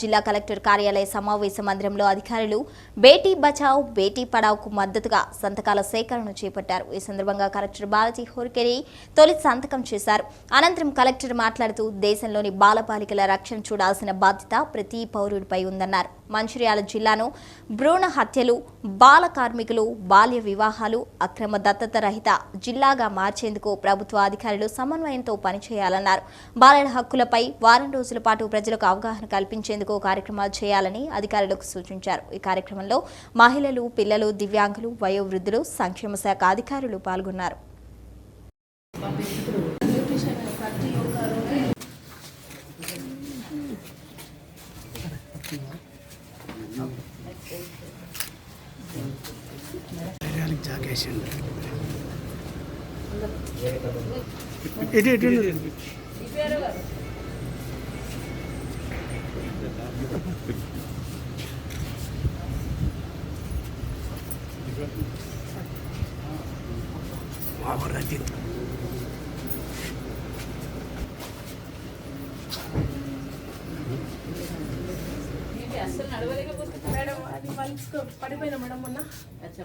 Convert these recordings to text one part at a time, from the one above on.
జిల్లా కలెక్టర్ కార్యాలయ సమావేశ మందిరంలో అధికారులు బేటీ బచావ్ బేటీ పడావ్కు మద్దతుగా సంతకాల సేకరణ చేపట్టారు. ఈ సందర్భంగా కలెక్టర్ బాలాజీ హోర్కెరి తొలి సంతకం చేశారు. అనంతరం కలెక్టర్ మాట్లాడుతూ దేశంలోని బాలబాలికల రక్షణ చూడాల్సిన బాధ్యత ప్రతి పౌరుడిపై ఉందన్నారు. మంచిర్యాల జిల్లాను భ్రూణ హత్యలు బాల కార్మికులు బాల్య వివాహాలు అక్రమ దత్తత రహిత జిల్లాగా మార్చేందుకు ప్రభుత్వ అధికారులు సమన్వయంతో పనిచేయాలన్నారు. బాలల హక్కులపై వారం రోజుల పాటు ప్రజలకు అవగాహన కల్పించేందుకు కార్యక్రమాలు చేయాలని అధికారులకు సూచించారు. ఈ కార్యక్రమంలో మహిళలు పిల్లలు దివ్యాంగులు వయోవృద్ధులు సంక్షేమ శాఖ అధికారులు పాల్గొన్నారు. శరీరానికి జాగేసిండు ఎటు ఎటు ఉండు. Over Rajith madam. అది వాళ్ళు పడిపోయినా మేడం మొన్న? అచ్చా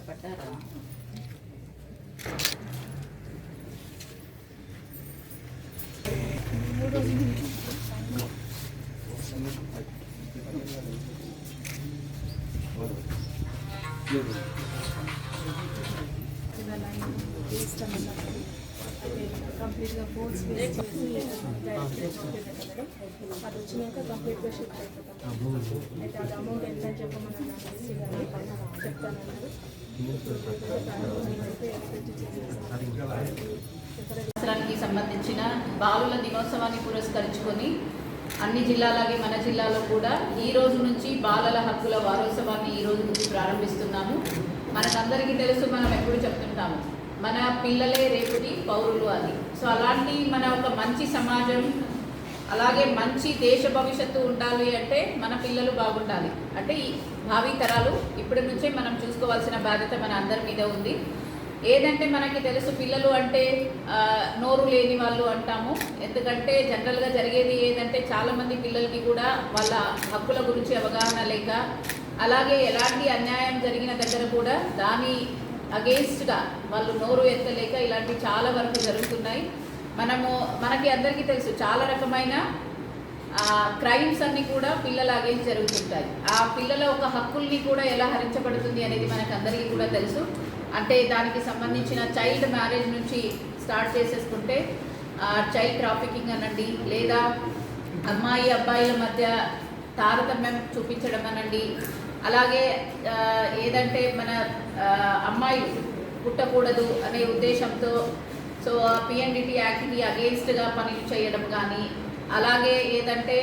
కంప్లీట్గా ఫోర్స్ వేసి అది వచ్చినాక కంప్లీట్గా షిఫ్ట్ అయిపోతాం అయితే అది అమౌంట్ ఎంత అని చెప్పమని అనేసి గారు సంవత్సరానికి సంబంధించిన బాలుల దినోత్సవాన్ని పురస్కరించుకొని అన్ని జిల్లాలాగే మన జిల్లాలో కూడా ఈ రోజు నుంచి బాలల హక్కుల వారోత్సవాన్ని ఈ రోజు నుంచి ప్రారంభిస్తున్నాము. మనకందరికీ తెలుసు మనం ఎప్పుడు చెప్తుంటాము మన పిల్లలే రేపుటి పౌరులు అది సో అలాంటి మన ఒక మంచి సమాజం అలాగే మంచి దేశ భవిష్యత్తు ఉండాలి అంటే మన పిల్లలు బాగుండాలి. అంటే ఈ భావి తరాలు ఇప్పటి నుంచే మనం చూసుకోవాల్సిన బాధ్యత మన అందరి మీద ఉంది. ఏదంటే మనకి తెలుసు పిల్లలు అంటే నోరు లేని వాళ్ళు అంటాము. ఎందుకంటే జనరల్గా జరిగేది ఏదంటే చాలామంది పిల్లలకి కూడా వాళ్ళ హక్కుల గురించి అవగాహన లేక అలాగే ఎలాంటి అన్యాయం జరిగిన దగ్గర కూడా దాని అగేన్స్ట్గా వాళ్ళు నోరు ఎత్తలేక ఇలాంటి చాలా వరకు జరుగుతున్నాయి. మనము మనకి అందరికీ తెలుసు చాలా రకమైన క్రైమ్స్ అన్ని కూడా పిల్లల అగేన్స్ జరుగుతుంటాయి. ఆ పిల్లల ఒక హక్కుల్ని కూడా ఎలా హరించబడుతుంది అనేది మనకు అందరికీ కూడా తెలుసు. అంటే దానికి సంబంధించిన చైల్డ్ మ్యారేజ్ నుంచి స్టార్ట్ చేసేసుకుంటే చైల్డ్ ట్రాఫికింగ్ అనండి లేదా అమ్మాయి అబ్బాయిల మధ్య తారతమ్యం చూపించడం అనండి. అలాగే ఏదంటే మన అమ్మాయి పుట్టకూడదు అనే ఉద్దేశంతో సో పిఎన్డిటి యాక్ట్కి అగేన్స్ట్గా పనులు చేయడం కానీ అలాగే ఏదంటే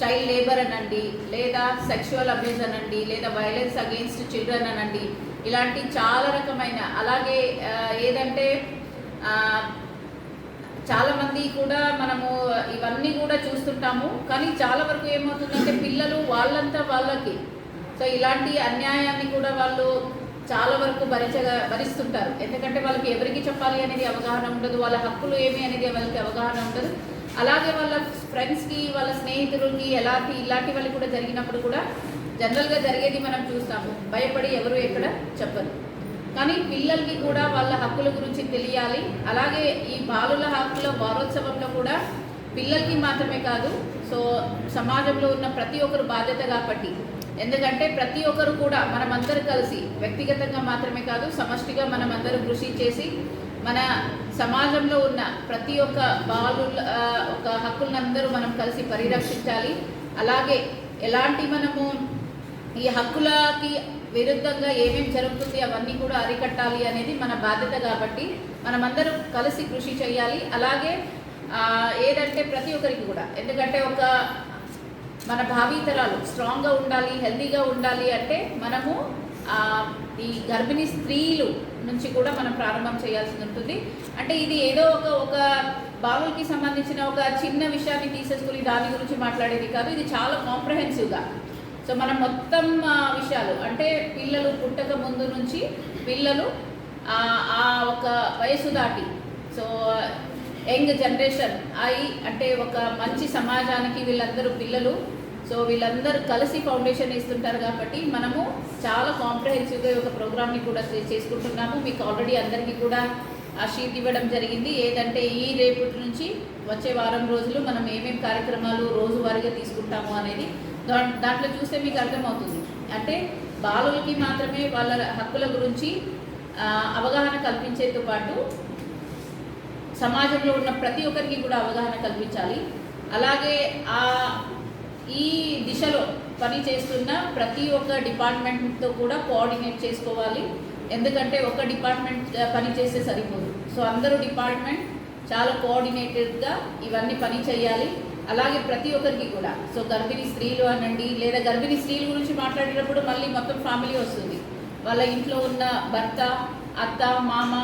చైల్డ్ లేబర్ అనండి లేదా సెక్షువల్ అబ్యూస్ అనండి లేదా వైలెన్స్ అగెయిన్స్ట్ చిల్డ్రన్ అనండి ఇలాంటి చాలా రకమైన అలాగే ఏదంటే ఆ, కూడా మనము ఇవన్నీ కూడా చూస్తుంటాము కానీ చాలా వరకు ఏమవుతుందంటే పిల్లలు వాళ్ళంతా వాళ్ళకి. సో ఇలాంటి అన్యాయాన్ని కూడా వాళ్ళు చాలా వరకు భరించగా భరిస్తుంటారు. ఎందుకంటే వాళ్ళకి ఎవరికి చెప్పాలి అనేది అవగాహన ఉండదు వాళ్ళ హక్కులు ఏమి అనేది వాళ్ళకి అవగాహన ఉండదు. అలాగే వాళ్ళ ఫ్రెండ్స్కి వాళ్ళ స్నేహితులకి ఎలాంటి ఇలాంటి వాళ్ళకి కూడా జరిగినప్పుడు కూడా జనరల్గా జరిగేది మనం చూస్తాము. భయపడి ఎవరు ఎక్కడ చెప్పరు. కానీ పిల్లలకి కూడా వాళ్ళ హక్కుల గురించి తెలియాలి. అలాగే ఈ బాలుల హక్కుల వారోత్సవంలో కూడా పిల్లలకి మాత్రమే కాదు సో సమాజంలో ఉన్న ప్రతి ఒక్కరు బాధ్యత కాబట్టి ఎందుకంటే ప్రతి ఒక్కరు కూడా మనమందరూ కలిసి వ్యక్తిగతంగా మాత్రమే కాదు సమష్టిగా మనమందరూ కృషి చేసి మన సమాజంలో ఉన్న ప్రతి ఒక్క బాలు ఒక హక్కులందరూ మనం కలిసి పరిరక్షించాలి. అలాగే ఎలాంటి మనము ఈ హక్కులకి విరుద్ధంగా ఏమేమి జరుగుతుంది అవన్నీ కూడా అరికట్టాలి అనేది మన బాధ్యత కాబట్టి మనమందరం కలిసి కృషి చేయాలి. అలాగే ఏదంటే ప్రతి ఒక్కరికి కూడా. ఎందుకంటే ఒక మన భావితరాలు స్ట్రాంగ్గా ఉండాలి హెల్తీగా ఉండాలి అంటే మనము ఈ గర్భిణీ స్త్రీలు నుంచి కూడా మనం ప్రారంభం చేయాల్సి ఉంటుంది. అంటే ఇది ఏదో ఒక ఒక బాలులకి సంబంధించిన ఒక చిన్న విషయాన్ని తీసేసుకుని దాని గురించి మాట్లాడేది కాదు. ఇది చాలా కాంప్రహెన్సివ్గా సో మనం మొత్తం విషయాలు అంటే పిల్లలు పుట్టక ముందు నుంచి పిల్లలు ఆ, ఆ ఒక వయసు దాటి సో యంగ్ జనరేషన్ అయి అంటే ఒక మంచి సమాజానికి వీళ్ళందరూ పిల్లలు సో వీళ్ళందరూ కలిసి ఫౌండేషన్ ఇస్తుంటారు కాబట్టి మనము చాలా కాంప్రహెన్సివ్గా ఒక ప్రోగ్రామ్ని కూడా చేసుకుంటున్నాము. మీకు ఆల్రెడీ అందరికీ కూడా ఆ షీట్ ఇవ్వడం జరిగింది. ఏదంటే ఈ రేపటి నుంచి వచ్చే వారం రోజులు మనం ఏమేమి కార్యక్రమాలు రోజువారీగా తీసుకుంటాము అనేది దాంట్లో చూస్తే మీకు అర్థమవుతుంది. అంటే బాలులకి మాత్రమే వాళ్ళ హక్కుల గురించి అవగాహన కల్పించేతో పాటు సమాజంలో ఉన్న ప్రతి ఒక్కరికి కూడా అవగాహన కల్పించాలి. అలాగే ఆ ఈ దిశలో పని చేస్తున్న ప్రతి ఒక్క డిపార్ట్మెంట్తో కూడా కోఆర్డినేట్ చేసుకోవాలి. ఎందుకంటే ఒక డిపార్ట్మెంట్ పని చేస్తే సరిపోదు. సో అందరూ డిపార్ట్మెంట్ చాలా కోఆర్డినేటెడ్గా ఇవన్నీ పని చేయాలి. అలాగే ప్రతి ఒక్కరికి కూడా. సో గర్భిణీ స్త్రీలు అనండి లేదా గర్భిణీ స్త్రీల గురించి మాట్లాడేటప్పుడు మళ్ళీ మొత్తం ఫ్యామిలీ వస్తుంది. వాళ్ళ ఇంట్లో ఉన్న భర్త అత్త మామ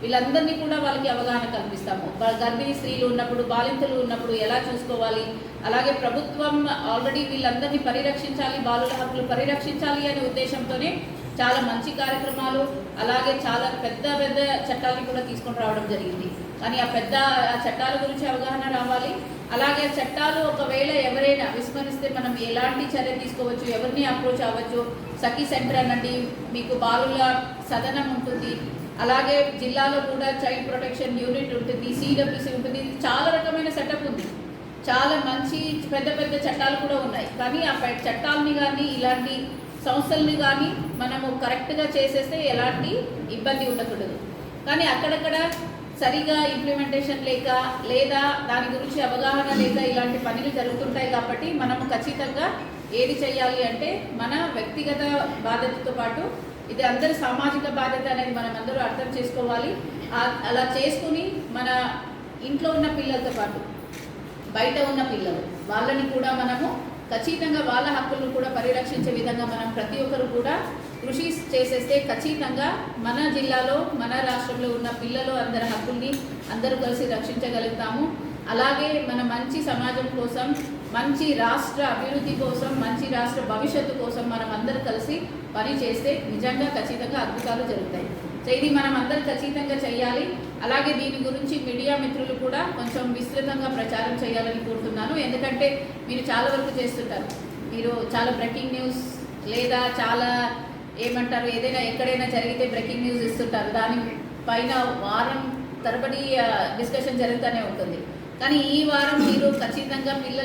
వీళ్ళందరినీ కూడా వాళ్ళకి అవగాహన కల్పిస్తాము. గర్భిణీ స్త్రీలు ఉన్నప్పుడు బాలింతలు ఉన్నప్పుడు ఎలా చూసుకోవాలి? అలాగే ప్రభుత్వం ఆల్రెడీ వీళ్ళందరినీ పరిరక్షించాలి బాలుల హక్కులు పరిరక్షించాలి అనే ఉద్దేశంతోనే చాలా మంచి కార్యక్రమాలు అలాగే చాలా పెద్ద పెద్ద చట్టాలను కూడా తీసుకొని రావడం జరిగింది. కానీ ఆ పెద్ద చట్టాల గురించి అవగాహన రావాలి. అలాగే చట్టాలు ఒకవేళ ఎవరైనా విస్మరిస్తే మనం ఎలాంటి చర్య తీసుకోవచ్చు ఎవరిని అప్రోచ్ అవ్వచ్చు? సఖీ సెంటర్ అనండి మీకు బాలుల సదనం ఉంటుంది. అలాగే జిల్లాలో కూడా చైల్డ్ ప్రొటెక్షన్ యూనిట్ ఉంటుంది సిడబ్ల్యూసీ ఉంటుంది. ఇది చాలా రకమైన సెటప్ ఉంది. చాలా మంచి పెద్ద పెద్ద చట్టాలు కూడా ఉన్నాయి. కానీ ఆ చట్టాలని కానీ ఇలాంటి సంస్థల్ని కానీ మనము కరెక్ట్గా చేసేస్తే ఎలాంటి ఇబ్బంది ఉండకూడదు. కానీ అక్కడక్కడ సరిగా ఇంప్లిమెంటేషన్ లేక లేదా దాని గురించి అవగాహన లేక ఇలాంటి పనులు జరుగుతుంటాయి కాబట్టి మనము ఖచ్చితంగా ఏది చేయాలి అంటే మన వ్యక్తిగత బాధ్యతతో పాటు ఇది అందరి సామాజిక బాధ్యత అనేది మనం అందరూ అర్థం చేసుకోవాలి. అలా చేసుకుని మన ఇంట్లో ఉన్న పిల్లలతో పాటు బయట ఉన్న పిల్లలు. వాళ్ళని కూడా మనము ఖచ్చితంగా వాళ్ళ హక్కులను కూడా పరిరక్షించే విధంగా మనం ప్రతి ఒక్కరు కూడా కృషి చేసేస్తే ఖచ్చితంగా మన జిల్లాలో మన రాష్ట్రంలో ఉన్న పిల్లలు అందరి హక్కుల్ని అందరూ కలిసి రక్షించగలుగుతాము. అలాగే మన మంచి సమాజం కోసం మంచి రాష్ట్ర అభివృద్ధి కోసం మంచి రాష్ట్ర భవిష్యత్తు కోసం మనం అందరూ కలిసి పని చేస్తే నిజంగా ఖచ్చితంగా అద్భుతాలు జరుగుతాయి. సో ఇది మనం అందరూ ఖచ్చితంగా చేయాలి. అలాగే దీని గురించి మీడియా మిత్రులు కూడా కొంచెం విస్తృతంగా ప్రచారం చేయాలని కోరుతున్నాను. ఎందుకంటే మీరు చాలా వరకు చేస్తుంటారు. మీరు చాలా బ్రేకింగ్ న్యూస్ లేదా చాలా ఏమంటారు ఏదైనా ఎక్కడైనా జరిగితే బ్రేకింగ్ న్యూస్ ఇస్తుంటారు. దాని పైన వారం తరబడి డిస్కషన్ జరుగుతూనే ఉంటుంది. కానీ ఈ వారం మీరు ఖచ్చితంగా పిల్లలు